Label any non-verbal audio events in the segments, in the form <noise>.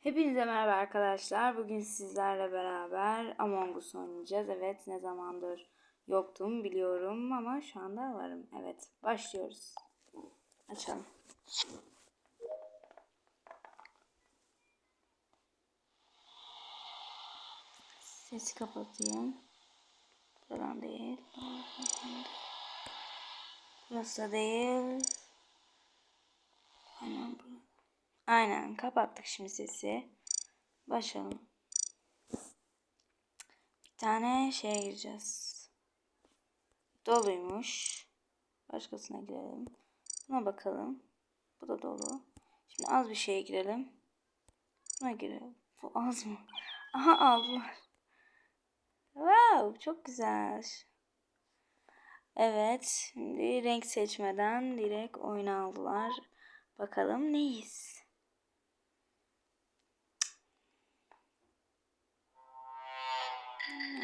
Hepinize merhaba arkadaşlar. Bugün sizlerle beraber Among Us oynayacağız. Evet ne zamandır yoktum biliyorum ama şu anda varım. Evet başlıyoruz. Açalım. Sesi kapatayım. Buradan değil. Burası da değil. Aynen burası. Aynen kapattık şimdi sesi. Başlayalım. Bir tane şeye gireceğiz. Doluymuş. Başkasına girelim. Buna bakalım. Bu da dolu. Şimdi az bir şeye girelim. Buna girelim. Bu az mı? <laughs> Aha aldılar. Wow çok güzel. Evet şimdi renk seçmeden direkt oyuna aldılar. Bakalım neyiz?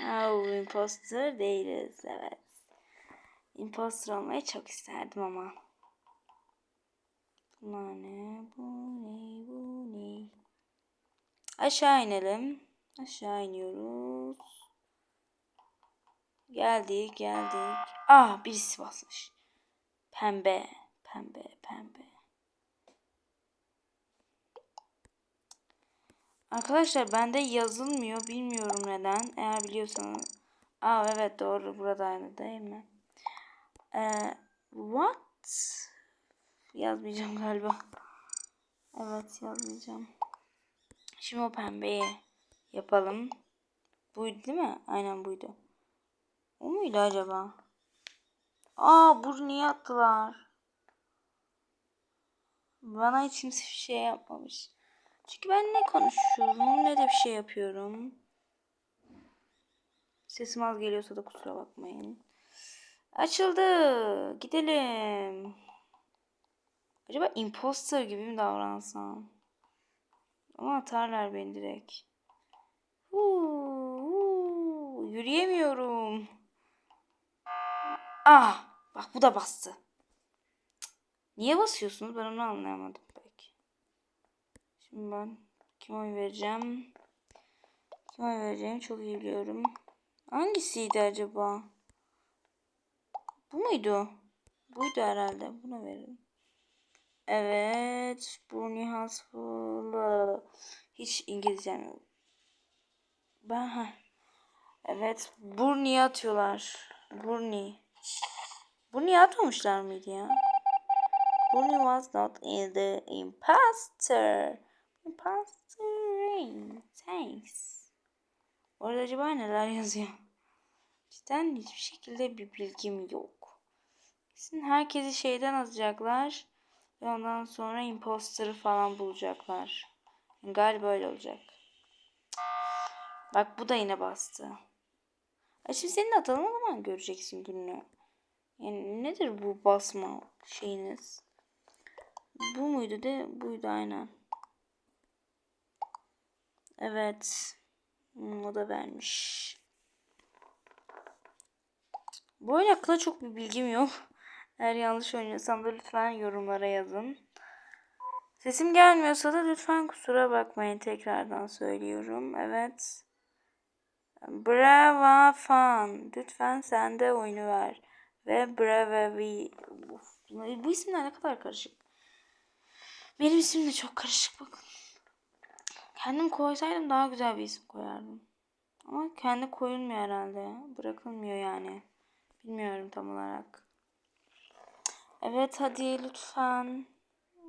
Oh, imposter değiliz. Evet. Imposter olmayı çok isterdim ama. Bunlar ne? Bu ne? Bu ne? Aşağı inelim. Aşağı iniyoruz. Geldik, geldik. Ah, birisi basmış. Pembe, pembe, pembe. Arkadaşlar bende yazılmıyor. Bilmiyorum neden. Eğer biliyorsanız. Aa evet doğru. Burada aynı değil mi? Ee, what? Yazmayacağım galiba. Evet yazmayacağım. Şimdi o pembeyi yapalım. Buydu değil mi? Aynen buydu. O muydu acaba? Aa bunu niye attılar? Bana hiç kimse bir şey yapmamış. Çünkü ben ne konuşuyorum ne de bir şey yapıyorum. Sesim az geliyorsa da kusura bakmayın. Açıldı. Gidelim. Acaba imposter gibi mi davransam? Ama atarlar beni direkt. Huu, huu, yürüyemiyorum. Ah, bak bu da bastı. Niye basıyorsunuz? Ben onu anlayamadım. Şimdi ben kim oy vereceğim? Kim oy vereceğim çok iyi biliyorum. Hangisiydi acaba? Bu muydu? Buydu herhalde. Buna verelim. Evet. Bruni Hasful. Hiç İngilizcem yok. Ben ha. Evet. Burni'ye atıyorlar. Burni. Burni'ye atmamışlar mıydı ya? Burni was not in the imposter. Imposter Thanks. Orada acaba neler yazıyor? Cidden hiçbir şekilde bir bilgim yok. Kesin herkesi şeyden azacaklar. Ve ondan sonra imposter'ı falan bulacaklar. Galiba öyle olacak. Bak bu da yine bastı. Şimdi seni de atalım o zaman göreceksin gününü. Yani nedir bu basma şeyiniz? Bu muydu de buydu aynen. Evet. O da vermiş. Bu oyun hakkında çok bir bilgim yok. Eğer yanlış oynuyorsam da lütfen yorumlara yazın. Sesim gelmiyorsa da lütfen kusura bakmayın tekrardan söylüyorum. Evet. Brava fan. Lütfen sen de oyunu ver. Ve Brava V. Bu isimler ne kadar karışık. Benim isim de çok karışık bakın. Kendim koysaydım daha güzel bir isim koyardım. Ama kendi koyulmuyor herhalde. Bırakılmıyor yani. Bilmiyorum tam olarak. Evet hadi lütfen.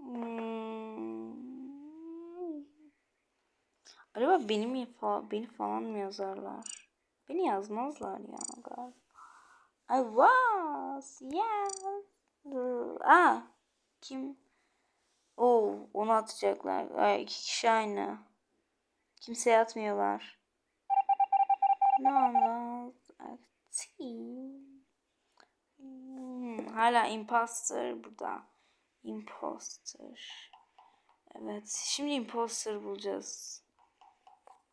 Hmm. Acaba benim fa beni falan mı yazarlar? Beni yazmazlar ya galiba. I was. Yes. Ah. Kim? Oo, onu atacaklar. Ay, iki kişi aynı. Kimseye atmıyorlar. No one was Hmm, hala imposter burada. Imposter. Evet. Şimdi imposter bulacağız.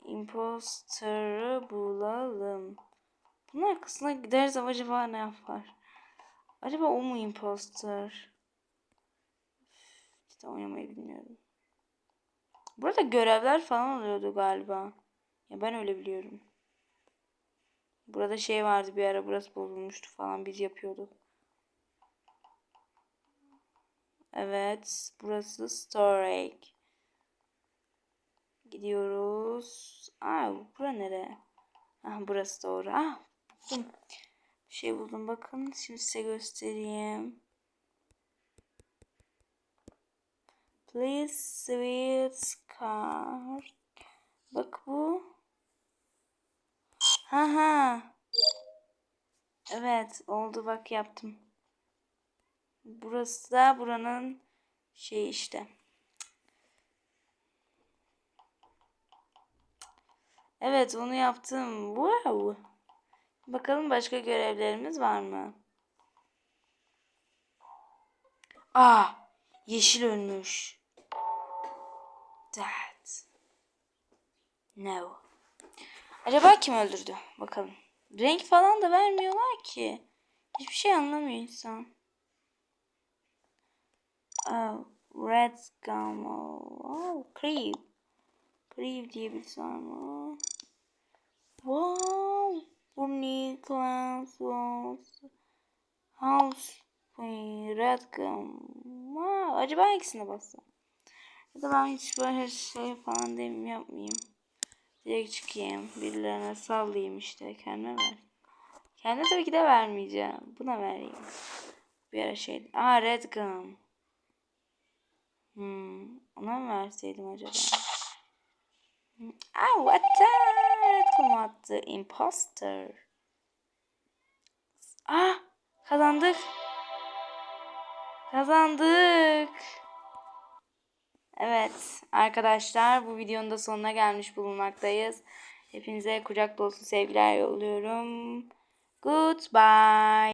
Imposter'ı bulalım. Bunun arkasına gideriz ama acaba ne yapar? Acaba o mu imposter? İşte oynamayı bilmiyorum. Burada görevler falan oluyordu galiba. Ya ben öyle biliyorum. Burada şey vardı bir ara burası bozulmuştu falan biz yapıyorduk. Evet burası storage. Gidiyoruz. Aa bura nere? Ah burası doğru. Ah buldum. Bir şey buldum bakın. Şimdi size göstereyim. Please sweet card. Bak bu. Ha ha. Evet oldu bak yaptım. Burası da buranın şey işte. Evet onu yaptım. Wow. Bakalım başka görevlerimiz var mı? Aa, yeşil ölmüş. That. No. Acaba kim öldürdü? Bakalım. Renk falan da vermiyorlar ki. Hiçbir şey anlamıyor insan. Oh, red gum. Oh, creep. Creep diye bir var mı? Wow. Bunny class was house red gum. Wow. Acaba hangisine bassam? Ya da ben hiç böyle şey falan demeyeyim yapmayayım. Direkt çıkayım. Birilerine sallayayım işte. Kendime ver. Kendime tabii ki de vermeyeceğim. Buna vereyim. Bir ara şey. Aa red gum. Hmm. Ona mı verseydim acaba? Ah what the? Red gum attı. Imposter. Ah kazandık. Kazandık. Evet arkadaşlar bu videonun da sonuna gelmiş bulunmaktayız. Hepinize kucak dolusu sevgiler yolluyorum. Goodbye.